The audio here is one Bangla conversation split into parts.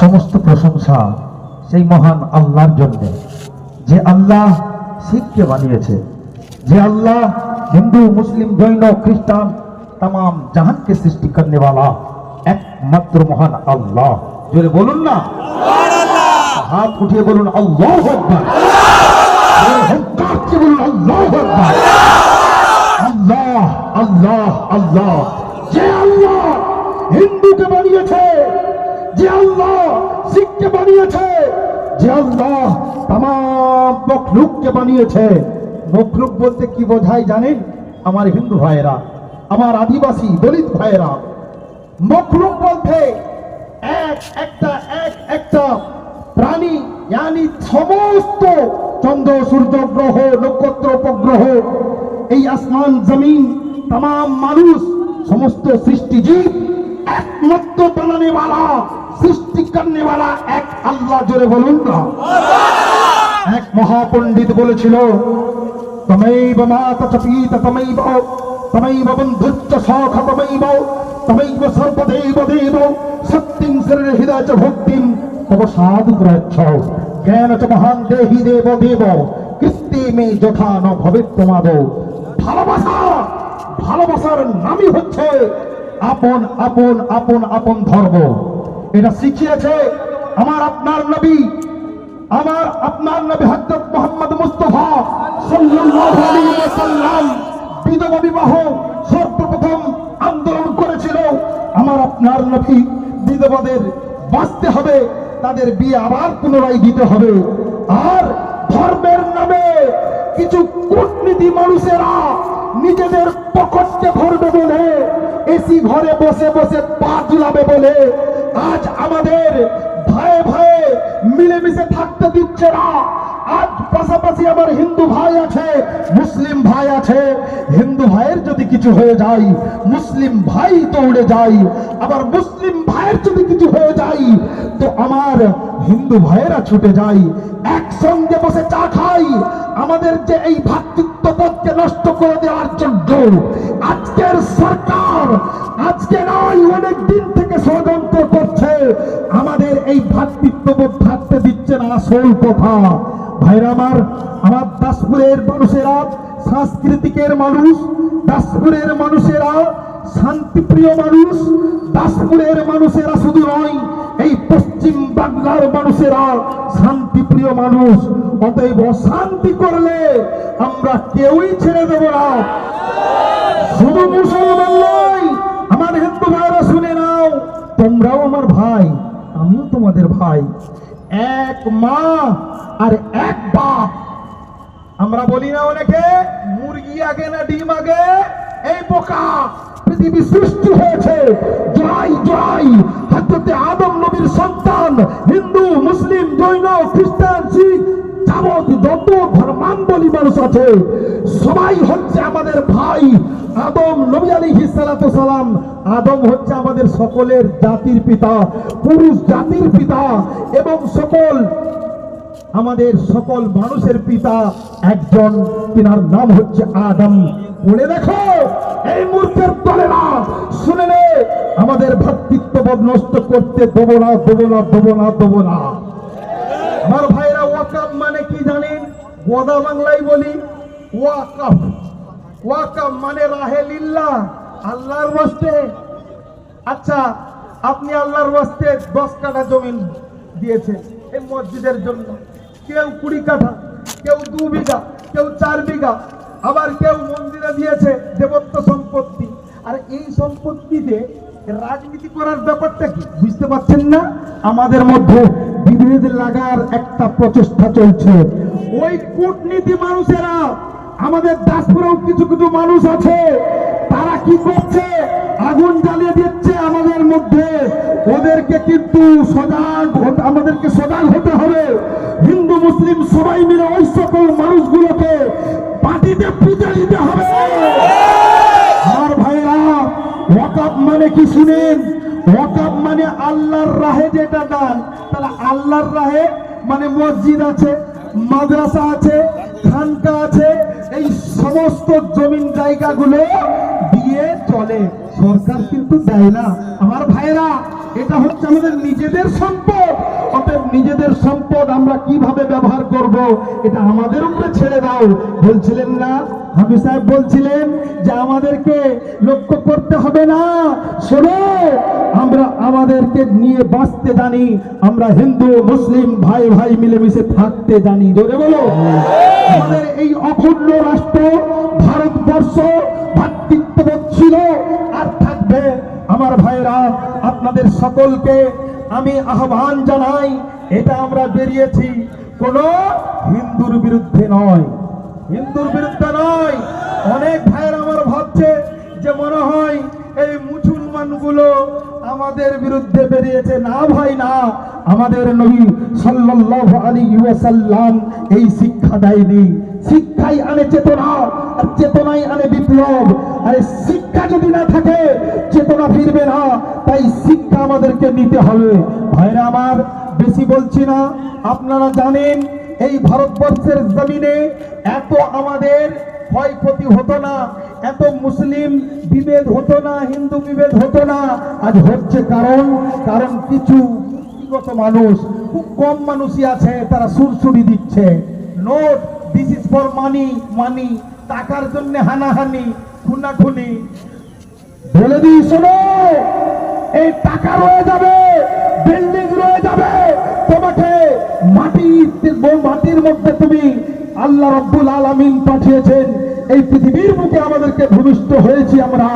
সমস্ত প্রশংসা সেই মহান আল্লাহর জন্য। যে আল্লাহ শিখকে বানিয়েছে, যে আল্লাহ হিন্দু, মুসলিম, জৈন, খ্রিস্টান তাম জাহানকে সৃষ্টি করতে वाला একমাত্র মহান আল্লাহ। জোরে বলুন না। হাত উঠিয়ে বলুন, আল্লাহ বলুন, আল্লাহ আল্লাহ আল্লাহ আল্লাহ। যে আল্লাহ হিন্দুকে বানিয়েছে, যে আল্লাহ শিখকে বানিয়েছে, যে আল্লাহ তাম মখলুককে বানিয়েছে। মখলুক বলতে কি বোঝায় জানেন? আমার হিন্দু ভাইয়েরা, আমার আদিবাসী দলিত ভাইয়েরা। মখলুক বলতে এক, একটা এক, একটা প্রাণী সমস্ত চন্দ্র, সূর্য, গ্রহ, নক্ষত্র, উপগ্রহ এই আসমান জমিন তাম মানুষ, সমস্ত সৃষ্টিজীব, একমাত্র বানানেওয়ালা সৃষ্টি করেওয়ালা এক আল্লাহ জোরে বলুন এক মহাপণ্ডিত বলেছিল, তমৈব মাতা চপিত তমৈব তমৈব বন্ধুচ্চ সখ তমৈব তমৈব সর্বদেব দেব, সত্যিং শরীর হৃদয় চ ভক্তিম তব সাধু প্রচ্ছ জ্ঞান চ মহান দেহি দেব দেব মে যথা ন ভবিত তোমাদেব ভালোবাসা, ভালোবাসার নামই হচ্ছে আপন আপন আপন আপন ধর্ম। এটা শিখিয়েছে আমার আপনার নবী, আমার আপনার নবী হযরত মোহাম্মদ মুস্তাফা সাল্লাল্লাহু আলাইহি ওয়াসাল্লাম। বিধবা বিবাহ সর্বপ্রথম আন্দোলন করেছিল। আমার আপনার নবী বিধবাদের বাঁচতে হবে, তাদের বিয়ে আবার পুনরায় দিতে হবে। আর ধর্মের নামে কিছু কূটনীতি মানুষেরা নিজেদের পকেটকে ভরবে বলে, এসি ঘরে বসে বসে পা ঝুলাবে বলে। আজ আমাদের ভয়ে ভয়ে মিলেমিশে থাকতে দিচ্ছে না। আজ পাশাপাশি আমার হিন্দু ভাই আছে, মুসলিম ভাই আছে। হিন্দু ভাইয়ের যদি কিছু হয়ে যায়, মুসলিম ভাই দৌড়ে যায়, আবার মুসলিম ভাইয়ের যদি কিছু হয়ে যায়, তো আমার হিন্দু ভাইয়েরা ছুটে যায়, একসঙ্গে বসে চা খাই। আমাদের যে এই ভ্রাতৃত্ববোধকে নষ্ট করে দেওয়ার জন্য আজকের সরকার আজকে নয়, অনেক দিন থেকে ষড়যন্ত্র করছে। আমাদের এই ভ্রাতৃত্ববোধ থাকতে দিচ্ছে না আসল কথা ভাইরা আমার আমার দাসপুরের মানুষেরা, সাংস্কৃতিকের মানুষ, দাসপুরের মানুষেরা, শান্তিপ্রিয় মানুষ, দাসপুরের মানুষেরা শুধু নয়, এই পশ্চিম বাংলার মানুষেরা শান্তিপ্রিয় মানুষ। অতএব অশান্তি করলে আমরা কেউই ছেড়ে দেব না। শুধু মুসলমান নয়, আমার হিন্দু ভাইরা শুনে নাও, তোমরাও আমার ভাই, আমিও তোমাদের ভাই। এক মা আর এক বাপ। আমরা বলি না অনেকে, মুরগি আগে না ডিম আগে? এই বোকা, পৃথিবী সৃষ্টি হয়েছে। জয় জয় হাততে আদম নবীর সন্তান, হিন্দু, মুসলিম, জৈন, খ্রিস্টান, শিখ যাবত যত ধর্মান্তরী মানুষ আছে, সবাই হচ্ছে আমাদের ভাই। আদম, নবী সালাতু সালাম, আদম হচ্ছে আমাদের সকলের জাতির পিতা, পুরুষ জাতির পিতা, এবং সকল আমাদের সকল মানুষের পিতা একজন, তিনার নাম হচ্ছে আদম। বলে দেখো, এই মূর্খের দলেরা শুনে নে, আমাদের ভ্রাতৃত্ববোধ নষ্ট করতে দেবো না দেবো না দেবো না দেবো না। আমার ভাইরা ওয়াকাফ মানে কি জানেন? গোদা বাংলায় বলি, ওয়াকাফ। মানে রাহে আল্লাহর বস্তে আচ্ছা আপনি আল্লাহর বস্তে দশ কাঠা জমিন দিয়েছেন এই মসজিদের জন্য। কেউ কুড়ি কাঠা, কেউ দু বিঘা, কেউ চার বিঘা, আবার কেউ মন্দিরে দিয়েছে দেবত্ব সম্পত্তি। আর এই সম্পত্তিতে রাজনীতি করার ব্যাপারটা কি? বুঝতে পারছেন না? আমাদের মধ্যে বিভেদ লাগার একটা প্রচেষ্টা চলছে। ওই কূটনীতি মানুষেরা আমাদের দাসপুরেও কিছু কিছু মানুষ আছে, তারা কি করছে? আগুন জ্বালিয়ে দিচ্ছে আমাদের মধ্যে। ওদেরকে কিন্তু সজাগ আমাদেরকে সজাগ হতে হবে। হিন্দু, মুসলিম সবাই মিলে ওই সকল মানুষগুলোকে পার্টিতে পুজো দিতে হবে। আমার ভাইরা ওয়াকাব মানে কি শুনেন? ওয়াকাব মানে আল্লাহর রাহে যেটা দান, তাহলে আল্লাহর রাহে মানে মসজিদ আছে, মাদ্রাসা আছে, খানকা আছে এই সমস্ত জমিন জায়গাগুলো দিয়ে চলে। সরকার কিন্তু দেয় না। আমার ভাইরা এটা হচ্ছে আমাদের নিজেদের সম্পদ। অতএব নিজেদের সম্পদ আমরা কীভাবে ব্যবহার করব, এটা আমাদের উপরে ছেড়ে দাও। বলছিলেন না? হাফিজ সাহেব বলছিলেন যে আমাদেরকে লক্ষ্য করতে হবে না। শোনো, আমরা আমাদেরকে নিয়ে বাঁচতে জানি। আমরা হিন্দু, মুসলিম ভাই ভাই মিলেমিশে থাকতে জানি। জোরে বলো। আমাদের এই অখণ্ড রাষ্ট্র ভারতবর্ষ ভাতৃত্ববোধ ছিল আর থাকবে। আমার ভাইরা আপনাদের সকলকে আমি আহ্বান জানাই, এটা আমরা বেরিয়েছি কোন হিন্দুর বিরুদ্ধে নয়। হিন্দুর বিরুদ্ধে নয়। অনেক ভাইয়ের আমার ভাবছে যে মনে হয় এই মুসলমানগুলো আমাদের বিরুদ্ধে বেরিয়েছে। না ভাই, না। আমাদের নবী সাল্লাল্লাহু আলাইহি ওয়াসাল্লাম এই শিক্ষা দেয়নি। শিক্ষাই আনে চেতনা, আর চেতনাই আনে বিপ্লব। আর শিক্ষা যদি না থাকে, চেতনা ফিরবে না। তাই শিক্ষা আমাদেরকে নিতে হবে। ভাইরা আমার, বেশি বলছি না। আপনারা জানেন, এই ভারতবর্ষের জমিনে এত আমাদের ক্ষয়ক্ষতি হতো না। এত মুসলিম বিভেদ হতো না, হিন্দু বিভেদ হতো না। আজ হচ্ছে কারণ কারণ কিছু ব্যক্তিগত মানুষ, খুব কম মানুষই আছে, তারা সুরসুরি দিচ্ছে। Note this is for money money টাকার জন্য হানাহানি, খুনাখুনি। বলে দিই, শোনো, এই টাকা রয়ে যাবে বিল্ডিং রয়ে যাবে, তোমাকে মাটির মাটির মধ্যে তুমি আল্লাহ রব্বুল আলামিন পাঠিয়েছেন। এই পৃথিবীর বুকে আমাদেরকে ভূমিষ্ঠ হয়েছি আমরা,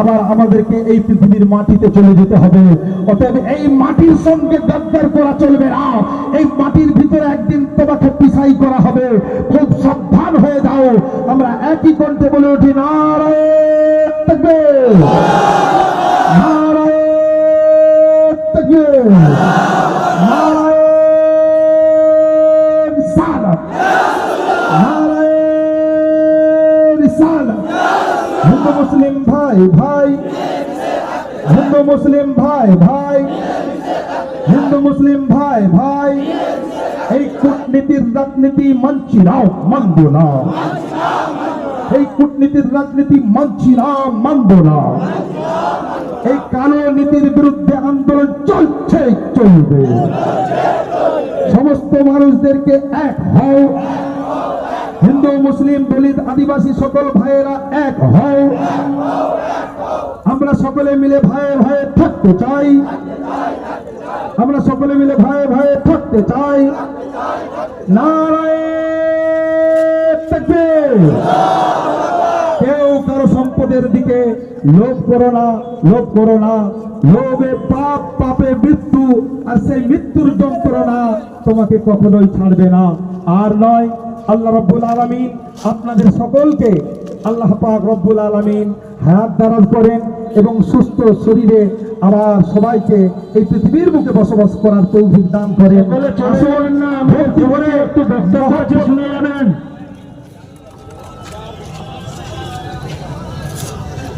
আবার আমাদেরকে এই পৃথিবীর মাটিতে চলে যেতে হবে। অতএব এই মাটির সঙ্গে গদ্দার করা চলবে না। এই মাটির ভিতরে একদিন তোমাকে পিছাই করা হবে। খুব সাবধান হয়ে যাও। আমরা একই কণ্ঠে বলে উঠি, নারায়ণ হিন্দু মুসলিম ভাই ভাই, এই কূটনীতির রাজনীতি মানছি না, মানব না। এই কূটনীতির রাজনীতি মানছি না, মানব না। এই কালো নীতির বিরুদ্ধে আন্দোলন চলছে, চলবে। সমস্ত মানুষদেরকে এক হও। হিন্দু, মুসলিম, দলিত, আদিবাসী সকল ভাইয়েরা এক হও। আমরা সকলে মিলে ভাইয়ে ভাইয়ে থাকতে চাই। আমরা সকলে মিলে ভাইয়ে ভাইয়ে থাকতে চাই। কেউ কারও সম্পদের দিকে লোভ করো না, লোভ করো না। লোভে পাপ, পাপে মৃত্যু আর সেই মৃত্যুর যন্ত্রণা তোমাকে কখনোই ছাড়বে না। আর নয়, আল্লাহ রব্বুল আলামিন আপনাদের সকলকে আল্লাহ পাক রব্বুল আলামিন হায়াত দারাজ করেন এবং সুস্থ শরীরে আবার সবাইকে এই পৃথিবীর বুকে বসবাস করার তৌফিক দান করেন।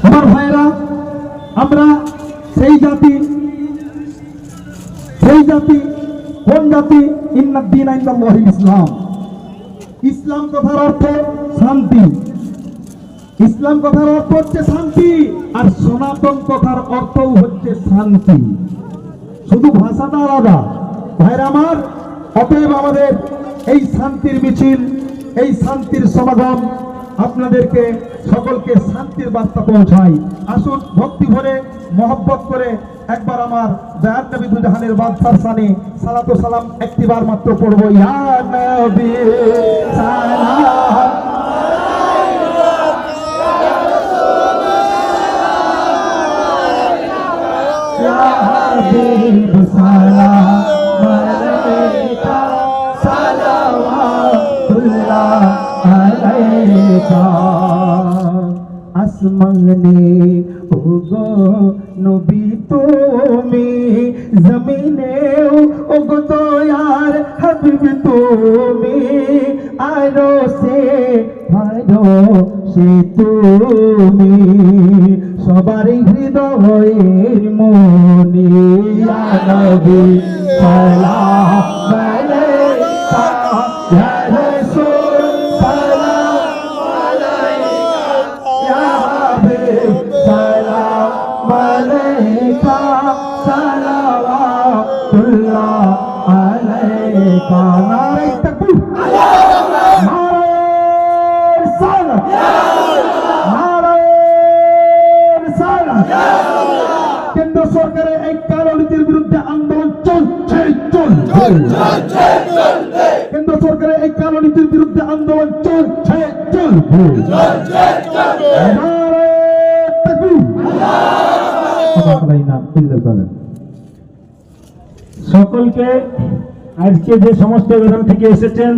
আমার ভাইরা আমরা সেই জাতি সেই জাতি কোন জাতি? ইন্নাদ্দিন ইসলাম। ইসলাম কথার অর্থ শান্তি। ইসলাম কথার অর্থ হচ্ছে শান্তি, আর সনাতন কথার অর্থও হচ্ছে শান্তি। শুধু ভাষাটা আলাদা। ভাইরা আমার, অতএব আমাদের এই শান্তির মিছিল, এই শান্তির সমাগম আপনাদেরকে সকলকে শান্তির বার্তা পৌঁছাই। আসুন, ভক্তি ভরে, মহব্বত করে একবার আমার দয়ার নবী দুজাহানের বাদশার সানে সালাতু সালাম একটিবার মাত্র পড়ব। ইয়া নবী, সালাম। সে তুমি সবারই হৃদয়ের মনে। নবী সালাম কেন্দ্র সরকারের এই বিরুদ্ধে আন্দোলন চলছে চলবে। সকলকে আজকে যে সমস্ত এলাকা থেকে এসেছেন